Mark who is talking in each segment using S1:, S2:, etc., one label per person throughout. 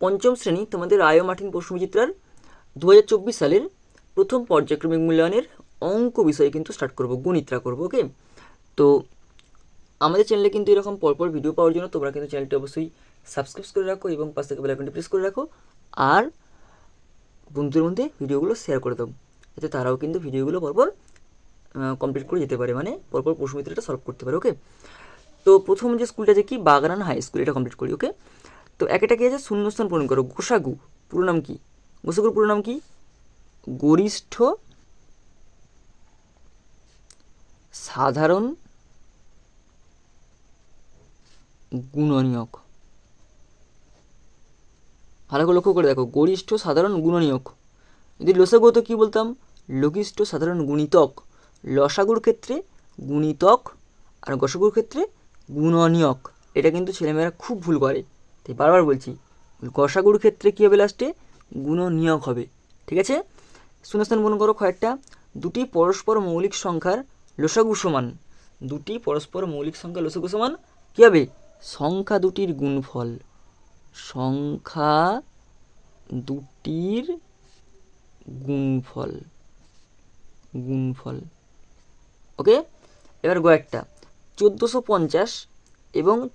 S1: পঞ্চম শ্রেণি তোমাদের আয়ো মার্টিন প্রশ্নবিচিত্রার দু হাজার চব্বিশ সালের প্রথম পর্যায়ক্রমিক মূল্যায়নের অঙ্ক বিষয়ে কিন্তু স্টার্ট করব, গণিতরা করব ওকে তো আমাদের চ্যানেলে কিন্তু এরকম পরপর ভিডিও পাওয়ার জন্য তোমরা কিন্তু চ্যানেলটি অবশ্যই সাবস্ক্রাইব করে রাখো এবং পাশ থেকে বেলাইকনটি প্রেস করে রাখো। আর বন্ধুদের মধ্যে ভিডিওগুলো শেয়ার করে দাও, যাতে তারাও কিন্তু ভিডিওগুলো পরপর কমপ্লিট করে যেতে পারে মানে পরপর প্রশ্নমিত্রটা সলভ করতে পারে ওকে তো প্রথম যে স্কুলটা আছে কি? বাগরান হাই স্কুল এটা কমপ্লিট করি ওকে তো একটা কি আছে? শূন্যস্থান পূরণ করো। গোসাগু, পুরো নাম কি? গোসাগুর পুরো নাম কি? গরিষ্ঠ, সাধারণ, গুণনীয়ক। ভালো করে লক্ষ্য করে দেখো। গরিষ্ঠ, সাধারণ, গুণনীয়ক। যদি লসাগু হতো কী বলতাম? লঘিষ্ঠ, সাধারণ, গুণিতক। লসাগুর ক্ষেত্রে গুণিতক আর গসাগুর ক্ষেত্রে গুণনীয়ক। এটা কিন্তু ছেলেমেয়েরা খুব ভুল করে। তাই বারবার বলছি গসাগুর ক্ষেত্রে কী হবে লাস্টে গুণ নিয়োগ হবে। ঠিক আছে? শূন্যস্থান পূরণ করো কয়েকটা। দুটি পরস্পর মৌলিক সংখ্যার লসাগু সমান। দুটি পরস্পর মৌলিক সংখ্যা লসাগু সমান কী হবে? সংখ্যা দুটির গুণফল। সংখ্যা দুটির গুণফল। গুণফল। ওকে? এবার কয়েকটা। চোদ্দোশো পঞ্চাশ এবং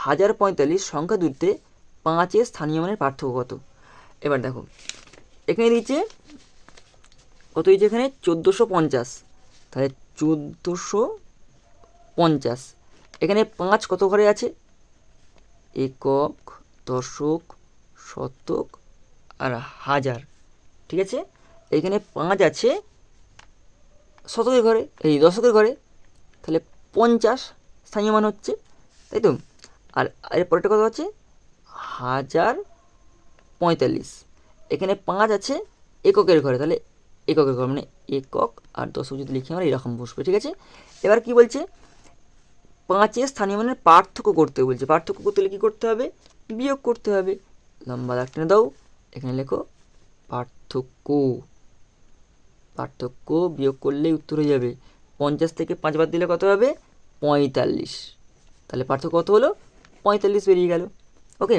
S1: হাজার পঁয়তাল্লিশ সংখ্যা দুটিতে পাঁচের স্থানীয় মানের পার্থক্য কত? এবার দেখো, এখানে দিচ্ছে কত দিচ্ছে এখানে? চোদ্দোশো পঞ্চাশ। তাহলে চোদ্দোশো পঞ্চাশ। এখানে পাঁচ কত ঘরে আছে? একক, দশক, শতক আর হাজার। ঠিক আছে? এখানে পাঁচ আছে শতকের ঘরে, এই দশকের ঘরে। তাহলে পঞ্চাশ স্থানীয় মান হচ্ছে, তাই তো? আর এর পরেরটা কত আছে? হাজার পঁয়তাল্লিশ। এখানে পাঁচ আছে এককের ঘরে, তাহলে এককের ঘর মানে একক, আর দশক যদি লিখি আমরা এরকম বসবে, ঠিক আছে? এবার কি বলছে? পাঁচের স্থানীয় মানের পার্থক্য করতে বলছে। পার্থক্য করতে হলে কী করতে হবে? বিয়োগ করতে হবে। লম্বা দাগ টেনে দাও। এখানে লেখো, পার্থক্য। পার্থক্য বিয়োগ করলেই উত্তর হয়ে যাবে। পঞ্চাশ থেকে পাঁচ বাদ দিলে কত হবে? পঁয়তাল্লিশ। তাহলে পার্থক্য কত হলো? পঁয়তাল্লিশ বেরিয়ে গেল। ওকে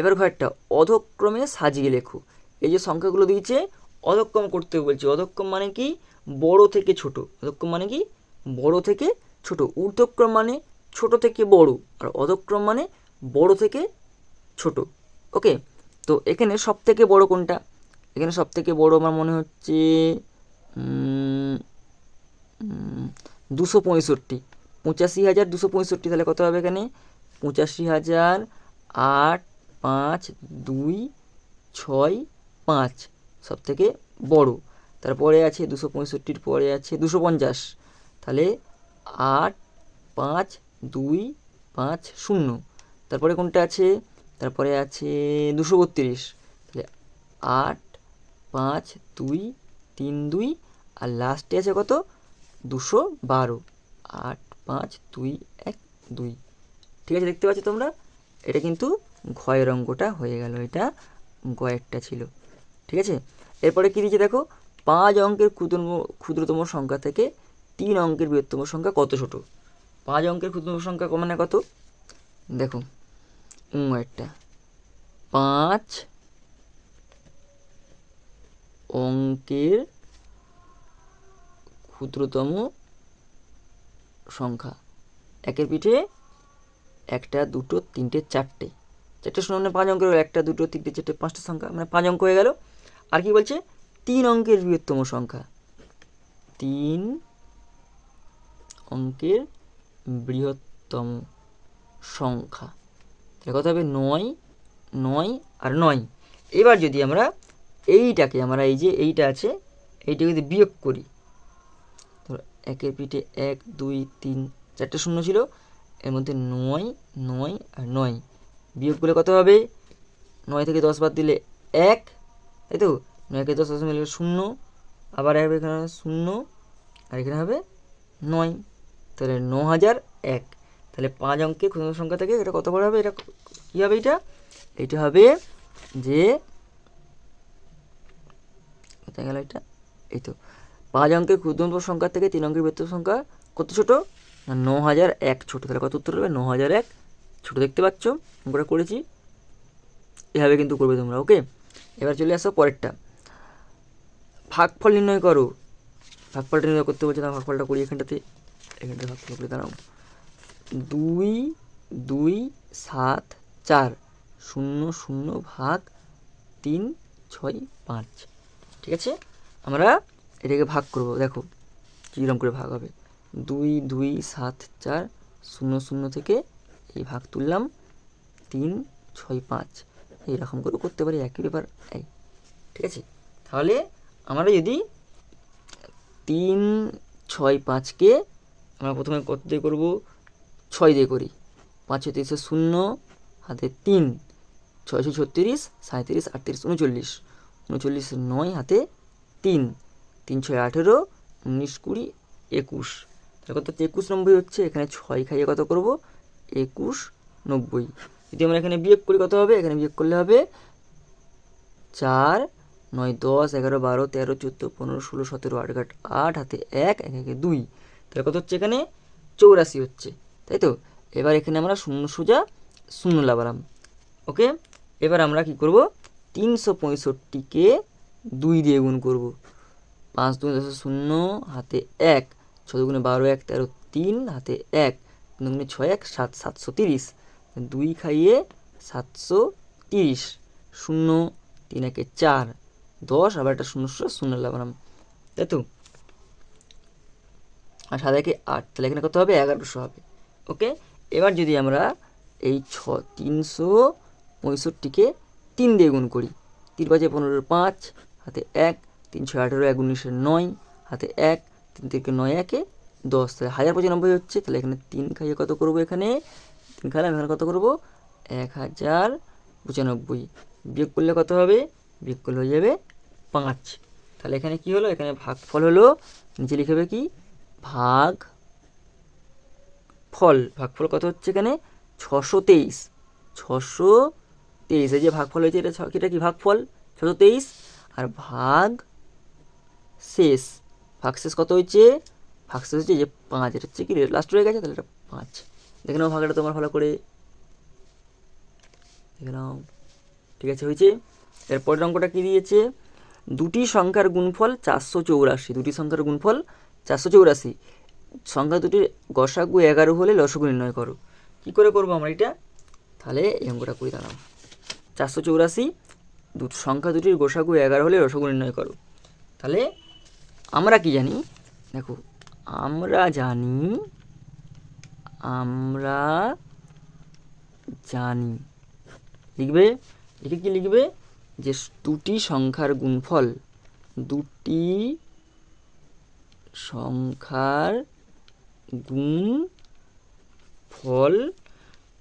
S1: এবার ঘরটা অধক্রমে সাজিয়ে লেখো। এই যে সংখ্যাগুলো দিয়েছে, অধক্রম করতে বলছে। অধক্রম মানে কি? বড় থেকে ছোট। অধক্রম মানে কি? বড় থেকে ছোট। ঊর্ধ্বক্রম মানে ছোট থেকে বড়। আর অধক্রম মানে বড় থেকে ছোট। ওকে তো এখানে সব থেকে বড় কোনটা? এখানে সব থেকে বড় আমার মনে হচ্ছে দুশো পঁয়ষট্টি। পঁচাশি হাজার দুশো পঁয়ষট্টি, তাহলে কত হবে এখানে? পঁচাশি হাজার আট, পাঁচ, দুই, ছয়, পাঁচ সব থেকে বড়ো। তারপরে আছে দুশো পঁয়ষট্টির পরে আছে দুশো পঞ্চাশ। তাহলে আট, পাঁচ, দুই, পাঁচ, শূন্য। তারপরে কোনটা আছে? তারপরে আছে দুশো বত্রিশ। তাহলে আট, পাঁচ, দুই, তিন, দুই আর লাস্টে আছে কত? দুশো বারো। আট, পাঁচ, দুই, এক, দুই। ঠিক আছে, দেখতে পাচ্ছ তোমরা? এটা কিন্তু ঘয়ের অঙ্কটা হয়ে গেল, এটা গয়েরটা ছিল। ঠিক আছে? এরপরে কী দিচ্ছে দেখো? পাঁচ অঙ্কের ক্ষুদ্র ক্ষুদ্রতম সংখ্যা থেকে তিন অঙ্কের বৃহত্তম সংখ্যা কত ছোট? পাঁচ অঙ্কের ক্ষুদ্রতম সংখ্যা মানে কত? দেখো একটা পাঁচ অঙ্কের ক্ষুদ্রতম সংখ্যা। একের পিঠে একটা, দুটো, তিনটে, চারটে। চারটে শূন্য মানে পাঁচ অঙ্কের একটা, দুটো, তিনটে, চারটে, পাঁচটা সংখ্যা। মানে পাঁচ অঙ্ক হয়ে গেল। আর কি বলছে? তিন অঙ্কের বৃহত্তম সংখ্যা। তিন অঙ্কের বৃহত্তম সংখ্যা। তাহলে কত হবে? নয় নয় আর নয়। এবার যদি আমরা এইটাকে, আমরা এই যে এইটা আছে এইটাকে যদি বিয়োগ করি, ধরো একের পিঠে এক, দুই, তিন, চারটে শূন্য ছিল। এর মধ্যে নয় নয় আর নয়। বিয়োগ করলে কত হবে? নয় থেকে দশ বাদ দিলে এক, তাই তো? নয় থেকে দশ মিলে শূন্য, আবার হবে এখানে শূন্য, আর এখানে হবে নয়। তাহলে ন হাজার এক। তাহলে পাঁচ অঙ্কের ক্ষুদ্র সংখ্যা থেকে এটা কত বড় হবে? এটা কী হবে এটা? এটা হবে যে, কোথায় গেল এটা? এই তো। পাঁচ অঙ্কের ক্ষুদ্রতম সংখ্যা থেকে তিন অঙ্কের বৃহত্তম সংখ্যা কত ছোট? না হাজার এক ছোটো, তাহলে কত উত্তর হবে? ন হাজার এক ছোটো, দেখতে পাচ্ছ? আমরা করেছি। এভাবে কিন্তু করবে তোমরা, ওকে? এবার চলে আসো পরেরটা। ভাগফল নির্ণয় করো। ভাগফলটা নির্ণয় করতে বলছে না ভাগফলটা করি এখানটাতে। এখানটাতে ভাগফল করে দাঁড়াও। দুই দুই, সাত, চার, শূন্য শূন্য, ভাগ তিন, ছয়, পাঁচ। ঠিক আছে? আমরা এটাকে ভাগ করব, দেখো, কীরকম করে ভাগ হবে। দুই দুই, সাত, চার, শূন্য শূন্য থেকে এই ভাগ তুললাম তিন, ছয়, পাঁচ। এইরকম করে করতে পারি, একই ব্যাপার। এই, ঠিক আছে? তাহলে আমরা যদি তিন, ছয়, পাঁচকে আমরা প্রথমে কত দিয়ে করব? ছয় দিয়ে করি। পাঁচ ছত্রিশে শূন্য, হাতে তিন। ছয়শো ছত্রিশ সাঁত্রিশ আটত্রিশ, উনচল্লিশ। উনচল্লিশ নয় হাতে তিন। তিন, ছয়, আঠেরো, উনিশ, কুড়ি, একুশ। কত হচ্ছে একুশ নব্বই হচ্ছে, এখানে ছয় খাইয়ে কত করব? একুশ নব্বই। যদি আমরা এখানে বিয়োগ করি কত হবে? এখানে বিয়োগ করলে হবে চার, নয়, দশ, এগারো, বারো, তেরো, চোদ্দ, পনেরো, ষোলো, সতেরো, আট আট আট, হাতে এক এক, একে দুই। তাহলে কত হচ্ছে এখানে? চৌরাশি হচ্ছে। তাই তো? এবার এখানে আমরা শূন্য সোজা শূন্য লাগালাম। ওকে? এবার আমরা কি করব? তিনশো পঁয়ষট্টিকে দুই দিয়ে গুণ করব। পাঁচ দুই দশ শূন্য, হাতে এক। ছ দুগুণে বারো এক, তেরো তিন, হাতে এক, তিন দুগুণে ছয় এক, সাত, সাতশো তিরিশ। দুই খাইয়ে সাতশো তিরিশ, শূন্য, তিন একে চার, দশ, আবার একটা শূন্য শূন্য লাগালাম। তাই তো? আর সাত একে আট, তাহলে এখানে কত হবে? এগারোশো হবে। ওকে? এবার যদি আমরা এই ছ, তিনশো পঁয়ষট্টিকে তিন দিয়ে গুণ করি। তিন পাঁচে পনেরোর পাঁচ, হাতে এক তিন ছয় আঠেরো, এক উনিশের নয়, হাতে এক তিন থেকে নয় একে, দশ, তাহলে হাজার পঁচানব্বই হচ্ছে, তাহলে এখানে তিন খাইয়ে কত করব এখানে? তিন খাইলাম এখানে কত করব? এক হাজার পঁচানব্বই। বিয়োগ করলে কত হবে? বিয়োগ করলে হয়ে যাবে পাঁচ। তাহলে এখানে কি হলো? এখানে ভাগফল হলো, নিচে লিখে হবে কি? ভাগ ফল। ভাগফল কত হচ্ছে এখানে? ছশো তেইশ। ছশো তেইশ। এই যে ভাগফল হয়েছে, এটা এটা কি ভাগফল? ছশো তেইশ। আর ভাগ শেষ। ভাগ শেষ কত হয়েছে ভাগ শেষ হচ্ছে যে পাঁচ এটা হচ্ছে কি লাস্ট রয়ে গেছে তাহলে এটা পাঁচ দেখে নাও ভাগটা তোমার ভালো করে দেখে নাও ঠিক আছে হয়েছে এরপরের অঙ্কটা কী দিয়েছে দুটি সংখ্যার গুণফল চারশো চৌরাশি দুটি সংখ্যার গুণফল চারশো চৌরাশি সংখ্যা দুটির গসাগু এগারো হলে লসগু নির্ণয় করো কী করে করব আমরা এটা তাহলে এই অঙ্কটা করে দাঁড়াও চারশো চৌরাশি দু সংখ্যা দুটির গোসাগু এগারো হলে রসগু নির্ণয় করো তাহলে আমরা কি জানি? দেখো, আমরা জানি আমরা জানি। লিখবে? লিখে কি লিখবে? যে দুটি সংখ্যার গুণফল, দুটি সংখ্যার গুণ ফল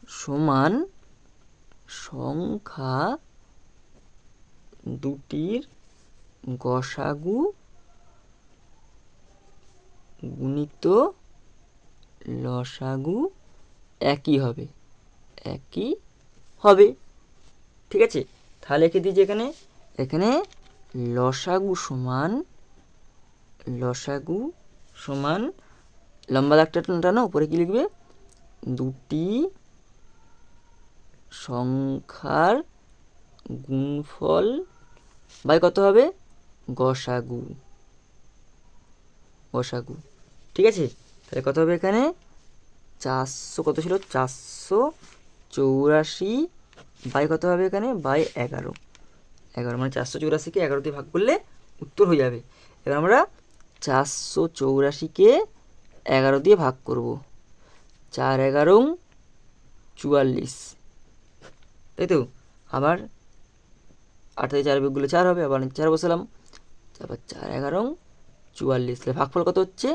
S1: সমান সংখ্যা দুটির গসাগু গুণিত লসাগু একই হবে একই হবে। ঠিক আছে? তাহলে লিখে দিয়েছি এখানে। এখানে লসাগু সমান লসাগু সমান, লম্বা দাগটা টানো উপরে কি লিখবে? দুটি সংখ্যার গুণফল বাই কত হবে? গসাগু। গসাগু ঠিক আছে? তাহলে কত হবে এখানে? চারশো, কত ছিল? চারশো চৌরাশি বাই কত হবে এখানে? বাই এগারো। এগারো মানে চারশো চৌরাশিকে এগারো দিয়ে ভাগ করলে উত্তর হয়ে যাবে। এবার আমরা চারশো চৌরাশিকে এগারো দিয়ে ভাগ করব। চার এগারো চুয়াল্লিশ। তাই তো? আবার আট থেকে চার বিয়োগগুলো চার হবে, আবার চার বসালাম। তারপর চার এগারো চুয়াল্লিশ। তাহলে ভাগফল কত হচ্ছে?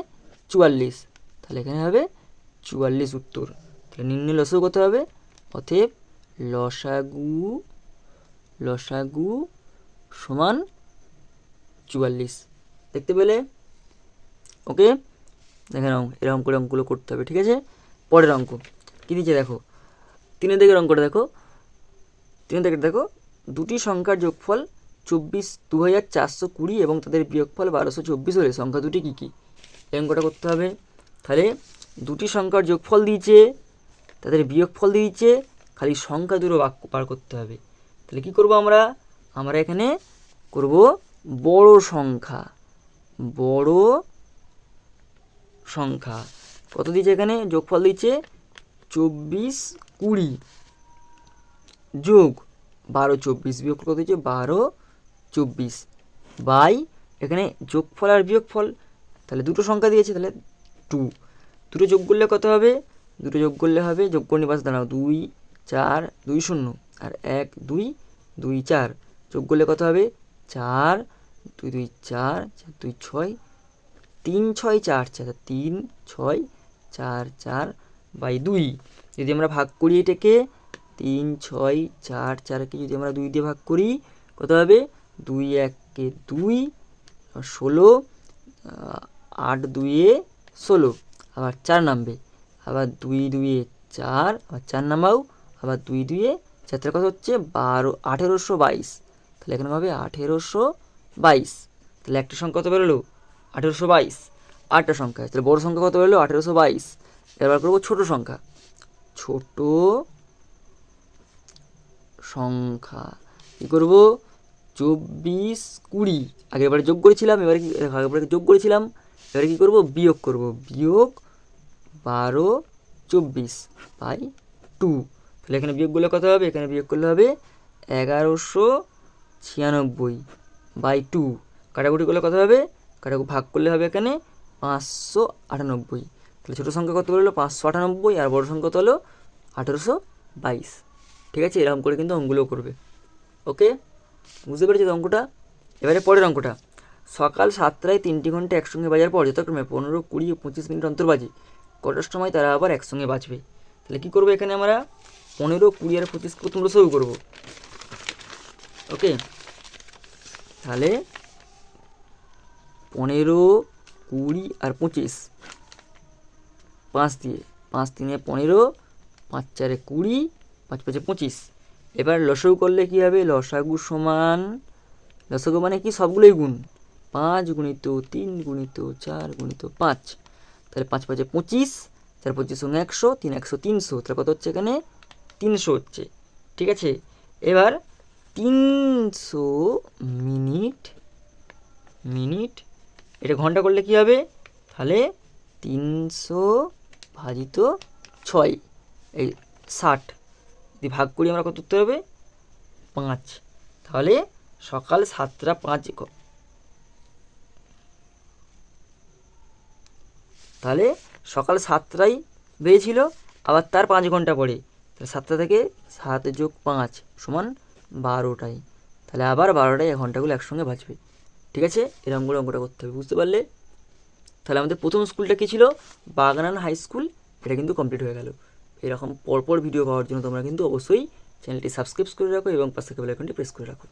S1: চুয়াল্লিশ। তাহলে এখানে হবে চুয়াল্লিশ উত্তর। তাহলে নির্ণয় লসও কত হবে? অতএব লসাগু লসাগু সমান চুয়াল্লিশ। দেখতে পেলে? ওকে? দেখে নাও, এরকম করে অঙ্কগুলো করতে হবে, ঠিক আছে? পরের অঙ্ক। কী দিচ্ছে দেখো? তিনের দিকের অঙ্কটা দেখো। তিনের দিকের দেখো, দুটি সংখ্যার যোগফল চব্বিশ দু হাজার চারশো কুড়ি এবং তাদের বিয়োগফল বারোশো চব্বিশ হলে সংখ্যা দুটি কী কী? অঙ্কটা করতে হবে। তাহলে দুটি সংখ্যার যোগফল দিয়েছে, তাদের বিয়োগফল দিয়েছে, খালি সংখ্যা দুটো বাক্য পার করতে হবে। তাহলে কি করব আমরা? আমরা এখানে করব বড় সংখ্যা বড় সংখ্যা। কত দিয়েছে এখানে? যোগফল দিচ্ছে চব্বিশ কুড়ি যোগ বারো চব্বিশ বিয়োগ কত দিচ্ছে বারো চব্বিশ। বাই, এখানে যোগফল আর বিয়োগফল, তাহলে দুটো সংখ্যা দিয়েছে, তাহলে টু। দুটো যোগ করলে কত হবে? দুটো যোগ করলে হবে, যোগ করে নিবাস দাঁড়াও, দুই, চার, দুই শূন্য। আর এক, দুই দুই, চার। যোগ করলে কত হবে? চার, দুই দুই, চার চার, দুই, ছয়, তিন, ছয়, চার চার তিন, ছয়, চার চার, বাই দুই। যদি আমরা ভাগ করি এটাকে, তিন, ছয়, চার, চারকে যদি আমরা দুই দিয়ে ভাগ করি, কত হবে? দুই এককে দুই ষোলো আট দুইয়ে ষোলো, আবার চার নামবে, আবার দুই দুইয়ে চার, আবার চার নামাও, আবার দুই দুইয়ে চার কথা হচ্ছে? বারো, আঠেরোশো বাইশ, তাহলে এখানে হবে আঠেরোশো বাইশ, তাহলে একটা সংখ্যা কত বেরোলো? আঠেরোশো বাইশ, আটটা সংখ্যা, তাহলে বড় সংখ্যা কত বেরোলো? আঠেরোশো বাইশ, এবার করব ছোট সংখ্যা ছোট সংখ্যা, কী করব? চব্বিশ কুড়ি। আগের বারে যোগ করেছিলাম, এবারে কি আগের বারে যোগ করেছিলাম? এবারে কী করব? বিয়োগ করব। বিয়োগ বারো চব্বিশ বাই টু। তাহলে এখানে বিয়োগ করলে কত হবে? এখানে বিয়োগ করলে হবে এগারোশো ছিয়ানব্বই বাই টু। কাটাকুটি করলে কত হবে? কাটাকুটি ভাগ করলে হবে এখানে পাঁচশো আটানব্বই। তাহলে ছোটো সংখ্যা কত হলো? পাঁচশো আটানব্বই আর বড় সংখ্যা কত হলো? আঠেরোশো বাইশ। ঠিক আছে? এরকম করে কিন্তু অঙ্কগুলো করবে। ওকে? বুঝতে পেরেছি অঙ্কটা? এবারে পরের অঙ্কটা। সকাল সাতটায় তিনটি ঘণ্টা একসঙ্গে বাজার পর যথাক্রমে পনেরো, কুড়ি পঁচিশ মিনিট অন্তর বাজে। কটার সময় তারা আবার একসঙ্গে বাজবে তাহলে কী করব এখানে আমরা? পনেরো, কুড়ি আর পঁচিশ প্রথম শুরু করব। ওকে? তাহলে পনেরো, কুড়ি আর পঁচিশ। পাঁচ দিয়ে। পাঁচ তিনে পনেরো, পাঁচ চারে কুড়ি, পাঁচ পাঁচে পঁচিশ। এবার লসাগু করলে কী হবে? লসাগু সমান, লসাগু মানে কি? সবগুলোই গুণ। পাঁচ গুণিত তিন গুণিত চার গুণিত পাঁচ। তাহলে পাঁচ পাঁচে পঁচিশ, চার পঁচিশ সঙ্গে একশো, তিন একশো তিনশো। তাহলে কত হচ্ছে এখানে? তিনশো হচ্ছে। ঠিক আছে? এবার তিনশো মিনিট মিনিট, এটা ঘণ্টা করলে কী হবে? তাহলে তিনশো ভাজিত ছয়, এই ষাট। যদি ভাগ করি আমরা কত উত্তর হবে? পাঁচ। তাহলে সকাল সাতটা পাঁচ তাহলে সকাল সাতটায় বেরিয়েছিল আবার তার পাঁচ ঘণ্টা পরে। তাহলে সাতটা থেকে সাত যোগ পাঁচ সমান বারোটায় তাহলে আবার বারোটায় ঘন্টাগুলো একসঙ্গে বাঁচবে। ঠিক আছে? এরকম করে অঙ্কটা করতে হবে, বুঝতে পারলে? তাহলে আমাদের প্রথম স্কুলটা কী ছিল? Bagnan high school. এটা কিন্তু কমপ্লিট হয়ে গেল। এরকম পরপর ভিডিও পাওয়ার জন্য তোমরা কিন্তু অবশ্যই চ্যানেলটি সাবস্ক্রাইব করে রাখো এবং পাশে কেবল আইকনটি প্রেস করে রাখো।